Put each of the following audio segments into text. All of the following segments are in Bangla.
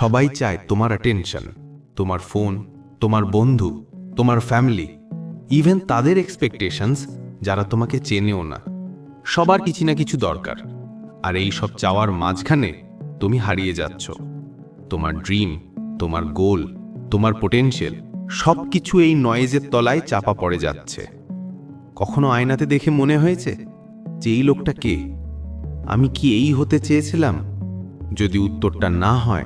সবাই চায় তোমার অ্যাটেনশন তোমার ফোন তোমার বন্ধু, তোমার ফ্যামিলি ইভেন তাদের এক্সপেকটেশনস যারা তোমাকে চেনেও না। সবার কিছু না কিছু দরকার। আর এই সব চাওয়ার মাঝখানে তুমি হারিয়ে যাচ্ছ। তোমার ড্রিম তোমার গোল তোমার পোটেনশিয়াল সব কিছু এই নয়েজের তলায় চাপা পড়ে যাচ্ছে। কখনো আয়নাতে দেখে মনে হয়েছে যে এই লোকটা কে? আমি কি এই হতে চেয়েছিলাম? যদি উত্তরটা না হয়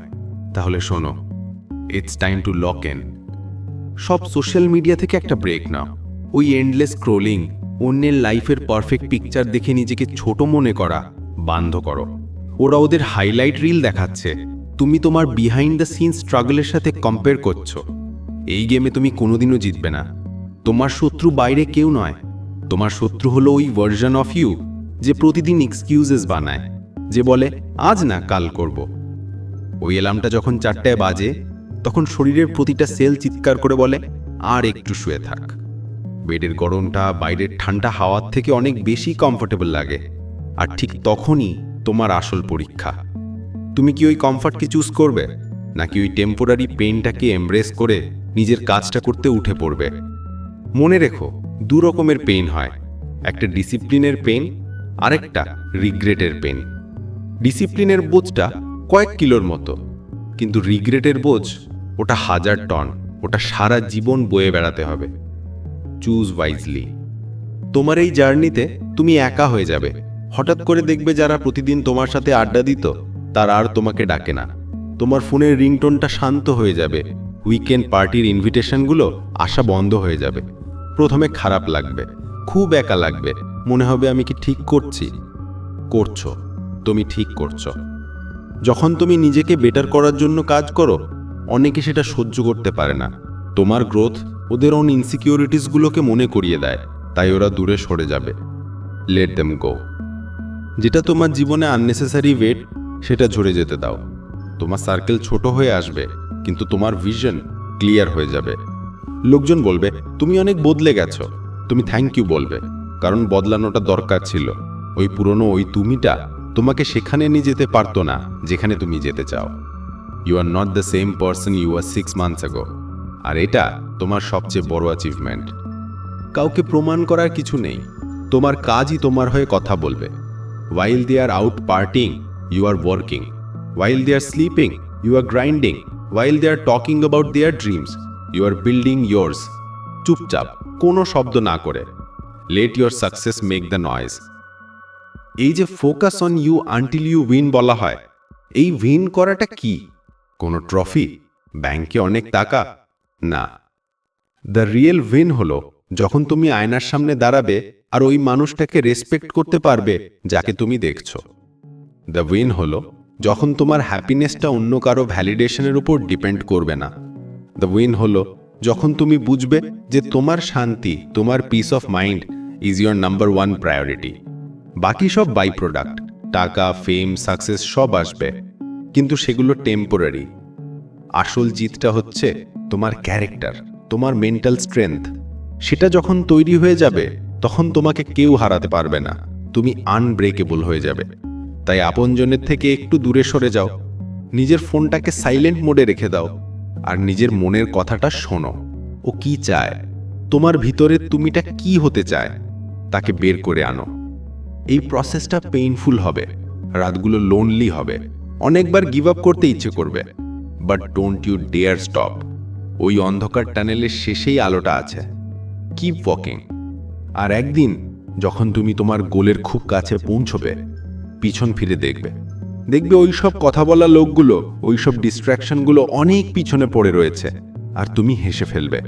তাহলে শোনো it's time to lock in সব সোশ্যাল মিডিয়া থেকে একটা ব্রেক নাও। ওই এন্ডলেস স্ক্রোলিং অন্যের লাইফের পারফেক্ট পিকচার দেখে নিজেকে ছোট মনে করা, বান্ধ করো। ওরা ওদের হাইলাইট রিল দেখাচ্ছে। তুমি তোমার বিহাইন্ড দ্য সিন স্ট্রাগলের সাথে কম্পেয়ার করছ। এই গেমে তুমি কোনোদিনও জিতবে না। তোমার শত্রু বাইরে কেউ নয়। তোমার শত্রু হলো ওই ভার্জন অফ ইউ যে প্রতিদিন এক্সকিউজেস বানায়। যে বলে, আজ না, কাল করব। ওই অ্যালার্মটা যখন চারটায় বাজে, তখন শরীরের প্রতিটা সেল চিৎকার করে বলে, আর একটু শুয়ে থাক। বেডের গরমটা বাইরের ঠান্ডা হাওয়ার থেকে অনেক বেশি কমফোর্টেবল লাগে। আর ঠিক তখনই তোমার আসল পরীক্ষা। তুমি কি ওই কমফর্টকে চুজ করবে? নাকি ওই টেম্পোরারি পেনটাকে এমব্রেস করে নিজের কাজটা করতে উঠে পড়বে? মনে রেখো, দু রকমের পেইন হয়। একটা ডিসিপ্লিনের পেইন আরেকটা রিগ্রেটের পেন ডিসিপ্লিনের বোঝটা কয়েক কিলোর মতো। কিন্তু রিগ্রেটের বোঝ, ওটা হাজার টন, ওটা সারা জীবন বয়ে বেড়াতে হবে। চুজ ওয়াইজলি তোমার এই জার্নিতে তুমি একা হয়ে যাবে। হঠাৎ করে দেখবে যারা প্রতিদিন তোমার সাথে আড্ডা দিত, তারা আর তোমাকে ডাকে না। তোমার ফোনের রিংটোনটা শান্ত হয়ে যাবে। উইকেন্ড পার্টির ইনভিটেশনগুলো আসা বন্ধ হয়ে যাবে। প্রথমে খারাপ লাগবে, খুব একা লাগবে। মনে হবে আমি কি ঠিক করছি। করছ, তুমি ঠিক করছ। যখন তুমি নিজেকে বেটার করার জন্য কাজ করো, অনেকে সেটা সহ্য করতে পারে না। তোমার গ্রোথ ওদের অন ইনসিকিউরিটিসগুলোকে মনে করিয়ে দেয়, তাই ওরা দূরে সরে যাবে। লেট দেম গো যেটা তোমার জীবনে আননেসেসারি ওয়েট সেটা ঝরে যেতে দাও। তোমার সার্কেল ছোট হয়ে আসবে, কিন্তু তোমার ভিশন ক্লিয়ার হয়ে যাবে। লোকজন বলবে, তুমি অনেক বদলে গেছো। তুমি থ্যাংক ইউ বলবে, কারণ বদলানোটা দরকার ছিল। ওই পুরনো ওই তুমিটা তোমাকে সেখানে নিয়ে যেতে পারতো না, যেখানে তুমি যেতে চাও। You are not the same person you are six months ago আর এটা তোমার সবচেয়ে বড় অ্যাচিভমেন্ট কাউকে প্রমাণ করার কিছু নেই। তোমার কাজই তোমার হয়ে কথা বলবে। While they are out partying you are working while they are sleeping you are grinding while they are talking about their dreams you are building yours চুপচাপ, কোনো শব্দ না করে। Let your success make the noise এই যে focus on you until you win বলা হয়, এই উইন করাটা কি? কোনো ট্রফি ব্যাংকে অনেক টাকা? না। দ্য রিয়েল উইন হলো যখন তুমি আয়নার সামনে দাঁড়াবে আর ওই মানুষটাকে রেসপেক্ট করতে পারবে যাকে তুমি দেখছ। দ্য উইন হলো যখন তোমার হ্যাপিনেসটা অন্য কারও ভ্যালিডেশনের উপর ডিপেন্ড করবে না। দ্য উইন হলো যখন তুমি বুঝবে যে তোমার শান্তি, তোমার peace of mind is your number one priority বাকি সব বাই প্রোডাক্ট টাকা ফেম সাকসেস সব আসবে। কিন্তু সেগুলো টেম্পোরারি আসল জিতটা হচ্ছে তোমার ক্যারেক্টার তোমার মেন্টাল স্ট্রেংথ সেটা যখন তৈরি হয়ে যাবে, তখন তোমাকে কেউ হারাতে পারবে না। তুমি আনব্রেকেবল হয়ে যাবে। তাই আপনজনের থেকে একটু দূরে সরে যাও। নিজের ফোনটাকে সাইলেন্ট মোডে রেখে দাও। আর নিজের মনের কথাটা শোনো। ও কি চায়? তোমার ভিতরে তুমিটা কি হতে চায়? তাকে বের করে আনো। এই প্রসেসটা পেইনফুল হবে, রাতগুলো লোনলি হবে, অনেকবার গিভ আপ করতে ইচ্ছে করবে। But don't you dare stop ওই অন্ধকার টানেলের শেষেই আলোটা আছে। কিপ ওয়াকিং আর একদিন, যখন তুমি তোমার গোলের খুব কাছে পৌঁছবে, পিছন ফিরে দেখবে। দেখবে ওই সব কথা বলা লোকগুলো ওই সব ডিস্ট্র্যাকশনগুলো অনেক পিছনে পড়ে রয়েছে, আর তুমি হেসে ফেলবে।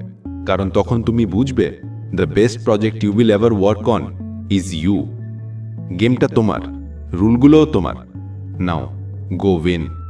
কারণ তখন তুমি বুঝবে the best project you will ever work on is you গেমটা তোমার রুলগুলোও তোমার। Now go win.